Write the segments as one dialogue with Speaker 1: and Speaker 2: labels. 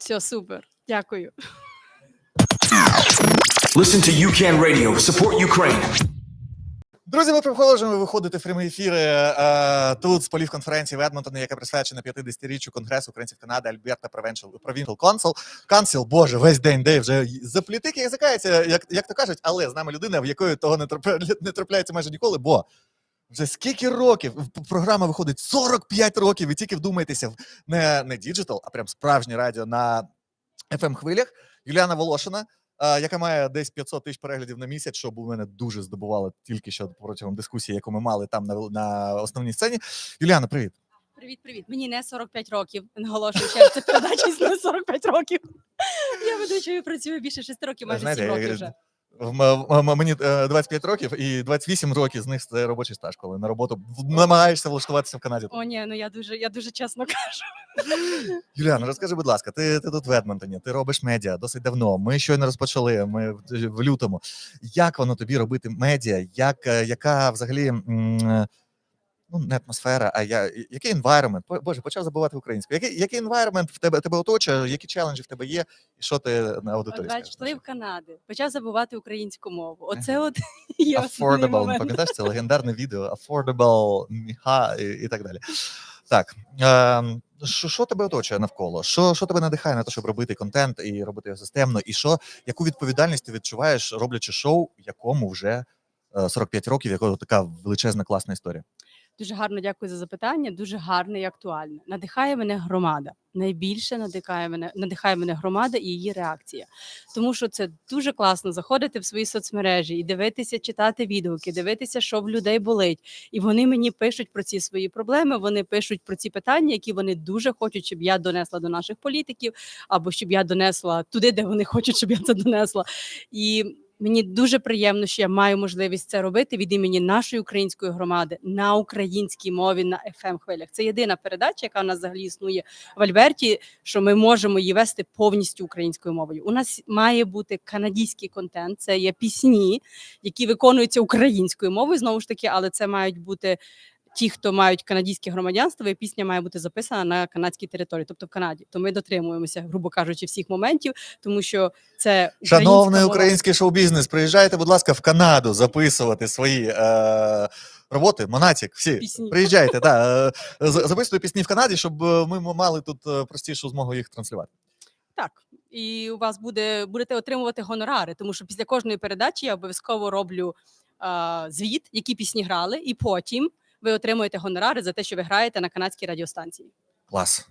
Speaker 1: Все супер. Дякую.
Speaker 2: Listen to UCAN Radio. Support Ukraine.
Speaker 3: Друзі, ми продовжуємо виходити в прямі ефіри е, тут з полів конференції в Едмонтоні, яка присвячена 50-річчю Конгресу українців Канади Альберта Provincial, Provincial Council. Council, боже, весь день де вже заплітики язикається, як, як то кажуть, але з нами людина, в якої того не, трапля- не трапляється майже ніколи, бо вже скільки років програма виходить 45 років, і тільки вдумайтеся не, не діджитал, а прям справжнє радіо на fm хвилях. Юліана Волошина, е, яка має десь 500 тисяч переглядів на місяць, що у мене дуже здобувало тільки що протягом дискусії, яку ми мали там на, на основній сцені. Юліана, привіт.
Speaker 1: Привіт, привіт. Мені не 45 років. Наголошую, ще це передача не 45 рокою. Я ведучою працюю більше 6 років, майже
Speaker 3: Знаєте,
Speaker 1: 7 років вже.
Speaker 3: Мені е, 25 років, і 28 років з них це робочий стаж, коли на роботу намагаєшся влаштуватися в Канаді.
Speaker 1: О, ні, ну я дуже, я дуже чесно кажу.
Speaker 3: Юліана, розкажи, будь ласка, ти, ти тут в Едмонтоні, ти робиш медіа досить давно. Ми щойно розпочали. Ми в, лютому. Як воно тобі робити медіа? Як, е, яка взагалі м, е, ну, не атмосфера, а я, який environment? Боже, почав забувати українську. Який, який environment в тебе тебе оточує? Які челенджі в тебе є? І що ти на аудиторії?
Speaker 1: бачиш,
Speaker 3: скажеш?
Speaker 1: в Канади почав забувати українську мову. Оце от є
Speaker 3: Affordable, пам'ятаєш, це легендарне відео Affordable, міха і, і так далі. Так, ем, що, що тебе оточує навколо? Що, що тебе надихає на те, щоб робити контент і робити його системно? І що, яку відповідальність ти відчуваєш, роблячи шоу, якому вже е, 45 років, якого така величезна класна історія?
Speaker 1: Дуже гарно дякую за запитання. Дуже гарне і актуальне. Надихає мене громада. Найбільше надихає мене, надихає мене громада і її реакція. Тому що це дуже класно заходити в свої соцмережі і дивитися, читати відгуки, дивитися, що в людей болить. І вони мені пишуть про ці свої проблеми. Вони пишуть про ці питання, які вони дуже хочуть, щоб я донесла до наших політиків, або щоб я донесла туди, де вони хочуть, щоб я це донесла. І Мені дуже приємно, що я маю можливість це робити від імені нашої української громади на українській мові на fm хвилях. Це єдина передача, яка у нас взагалі існує в Альберті, що ми можемо її вести повністю українською мовою. У нас має бути канадський контент, це є пісні, які виконуються українською мовою. Знову ж таки, але це мають бути. Ті, хто мають канадське громадянство, і пісня має бути записана на канадській території, тобто в Канаді. То ми дотримуємося, грубо кажучи, всіх моментів, тому що це
Speaker 3: Шановний український шоу-бізнес, приїжджайте, будь ласка, в Канаду записувати свої е, роботи. Монатік, всі
Speaker 1: Пісні.
Speaker 3: приїжджайте, да, е, записуйте пісні в Канаді, щоб е, ми мали тут е, простішу змогу їх транслювати.
Speaker 1: Так, і у вас буде будете отримувати гонорари, тому що після кожної передачі я обов'язково роблю а, звіт, які пісні грали, і потім ви отримуєте гонорари за те, що ви граєте на канадській радіостанції.
Speaker 3: Клас.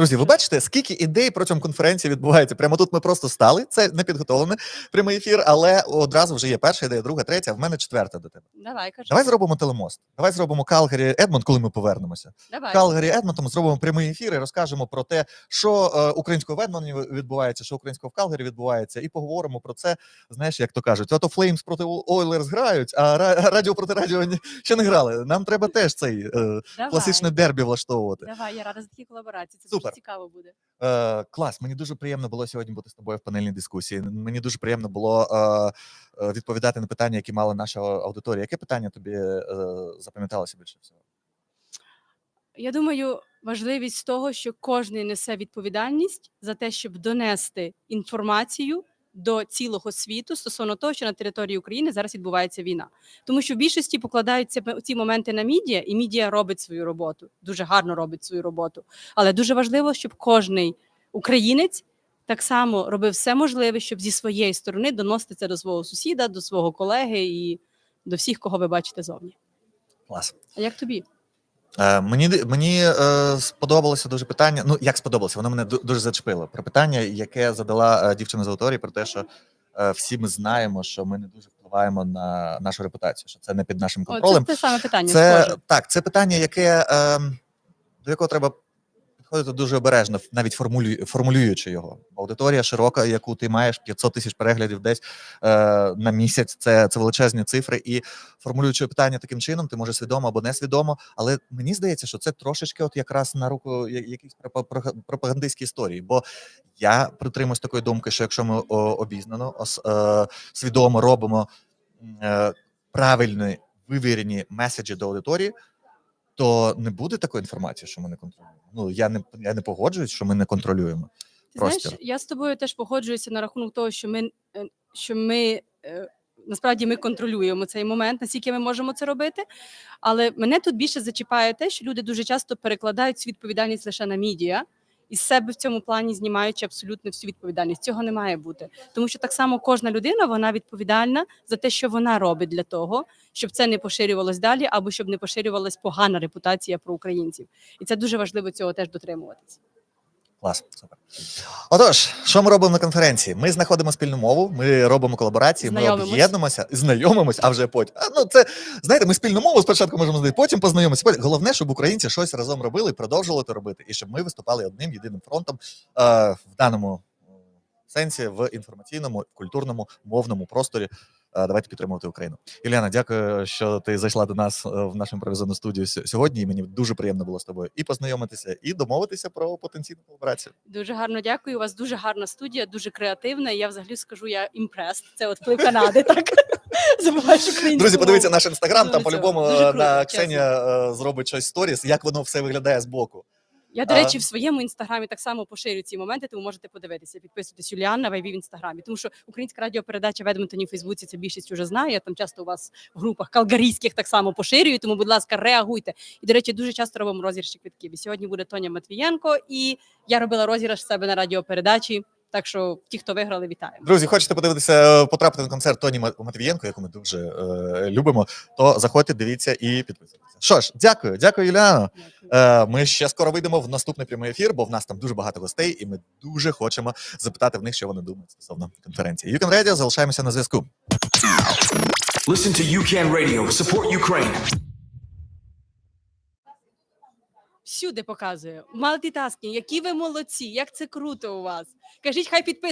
Speaker 3: Друзі, ви бачите, скільки ідей протягом конференції відбувається? Прямо тут ми просто стали. Це не підготовлений прямий ефір, але одразу вже є перша ідея, друга, третя. В мене четверта до тебе.
Speaker 1: Давай, кажи.
Speaker 3: Давай зробимо телемост. Давай зробимо Калгарі Едмонт, коли ми повернемося.
Speaker 1: Давай.
Speaker 3: Калгарі Едмонтом зробимо прямий ефір і розкажемо про те, що е, українського в Едмонті відбувається, що українського в Калгарі відбувається, і поговоримо про це. Знаєш, як то кажуть, ото Флеймс проти Ойлерс грають, а Ра- радіо проти радіо ще не грали. Нам треба теж цей е, класичне дербі влаштовувати.
Speaker 1: Давай, я рада за такі колаборації. Це
Speaker 3: Супер.
Speaker 1: Дуже цікаво буде.
Speaker 3: Е, клас, мені дуже приємно було сьогодні бути з тобою в панельній дискусії. Мені дуже приємно було е, е, відповідати на питання, які мала наша аудиторія. Яке питання тобі е, запам'яталося більше всього?
Speaker 1: Я думаю, важливість того, що кожен несе відповідальність за те, щоб донести інформацію до цілого світу стосовно того, що на території України зараз відбувається війна. Тому що в більшості покладаються ці моменти на медіа, і медіа робить свою роботу, дуже гарно робить свою роботу. Але дуже важливо, щоб кожний українець так само робив все можливе, щоб зі своєї сторони доносити це до свого сусіда, до свого колеги і до всіх, кого ви бачите зовні.
Speaker 3: Клас.
Speaker 1: А як тобі?
Speaker 3: Е, мені мені е, сподобалося дуже питання. Ну як сподобалося, воно мене дуже зачепило. Про питання, яке задала е, дівчина з аудиторії, про те, що е, всі ми знаємо, що ми не дуже впливаємо на нашу репутацію, що це не під нашим
Speaker 1: О,
Speaker 3: контролем.
Speaker 1: це те саме питання.
Speaker 3: Це
Speaker 1: схоже.
Speaker 3: так, це питання, яке е, до якого треба підходити дуже обережно, навіть формулю, формулюючи його. Аудиторія широка, яку ти маєш 500 тисяч переглядів десь е, на місяць. Це, це величезні цифри. І формулюючи питання таким чином, ти може свідомо або несвідомо. Але мені здається, що це трошечки, от якраз на руку я- якійсь пропа- про- пропагандистській історії. Бо я притримуюсь такої думки, що якщо ми обізнано, е, свідомо робимо е, правильні вивірені меседжі до аудиторії, то не буде такої інформації, що ми не контролюємо. Ну я не я не погоджуюсь, що ми не контролюємо.
Speaker 1: Ти
Speaker 3: простір.
Speaker 1: знаєш, я з тобою теж погоджуюся на рахунок того, що ми, е, що ми е, насправді ми контролюємо цей момент, наскільки ми можемо це робити. Але мене тут більше зачіпає те, що люди дуже часто перекладають цю відповідальність лише на медіа. І з себе в цьому плані знімаючи абсолютно всю відповідальність. Цього не має бути. Тому що так само кожна людина вона відповідальна за те, що вона робить для того, щоб це не поширювалось далі, або щоб не поширювалась погана репутація про українців. І це дуже важливо цього теж дотримуватись.
Speaker 3: Клас, супер. Отож, що ми робимо на конференції? Ми знаходимо спільну мову, ми робимо колаборації, ми об'єднуємося, знайомимося, а вже потім. А, ну це знаєте, ми спільну мову спочатку можемо знайти, потім познайомитися. Потім- Головне, щоб українці щось разом робили і продовжували це робити, і щоб ми виступали одним єдиним фронтом е, в даному сенсі в інформаційному, культурному, мовному просторі. Е, Давайте підтримувати Україну. Юліана, дякую, що ти зайшла до нас е, в нашу імпровізовану студію сьогодні. І мені дуже приємно було з тобою і познайомитися, і домовитися про потенційну колаборацію.
Speaker 1: Дуже гарно дякую. У вас дуже гарна студія, дуже креативна. Я взагалі скажу, я імпрест. Це от вплив Канади, так українську
Speaker 3: Друзі, подивіться наш інстаграм. Там по-любому е, на. Ксенія зробить щось сторіс, як воно все виглядає з боку.
Speaker 1: Я, до речі, в своєму інстаграмі так само поширю ці моменти, тому можете подивитися. Підписуйтесь Юліанна Вайві в інстаграмі. Тому що українська радіопередача в Едмонтоні в Фейсбуці це більшість вже знає. Я там часто у вас в групах калгарійських так само поширюю. Тому, будь ласка, реагуйте. І, до речі, дуже часто робимо розіграші квитків. І сьогодні буде Тоня Матвієнко, і я робила розіграш себе на радіопередачі. Так що ті, хто виграли, вітаємо.
Speaker 3: Друзі, хочете подивитися, е, потрапити на концерт Тоні Ма- Матвієнко, яку ми дуже е, любимо, то заходьте, дивіться і підписуйтесь. Що ж, дякую, дякую, Юліано.
Speaker 1: Дякую.
Speaker 3: Е, Ми ще скоро вийдемо в наступний прямий ефір, бо в нас там дуже багато гостей, і ми дуже хочемо запитати в них, що вони думають стосовно конференції. You Can Radio, залишаємося на зв'язку.
Speaker 2: Listen to UCAN Radio. Support Ukraine.
Speaker 1: Всюди показує. Малтітаскінг, які ви молодці, як це круто у вас. Кажіть, хай підписують.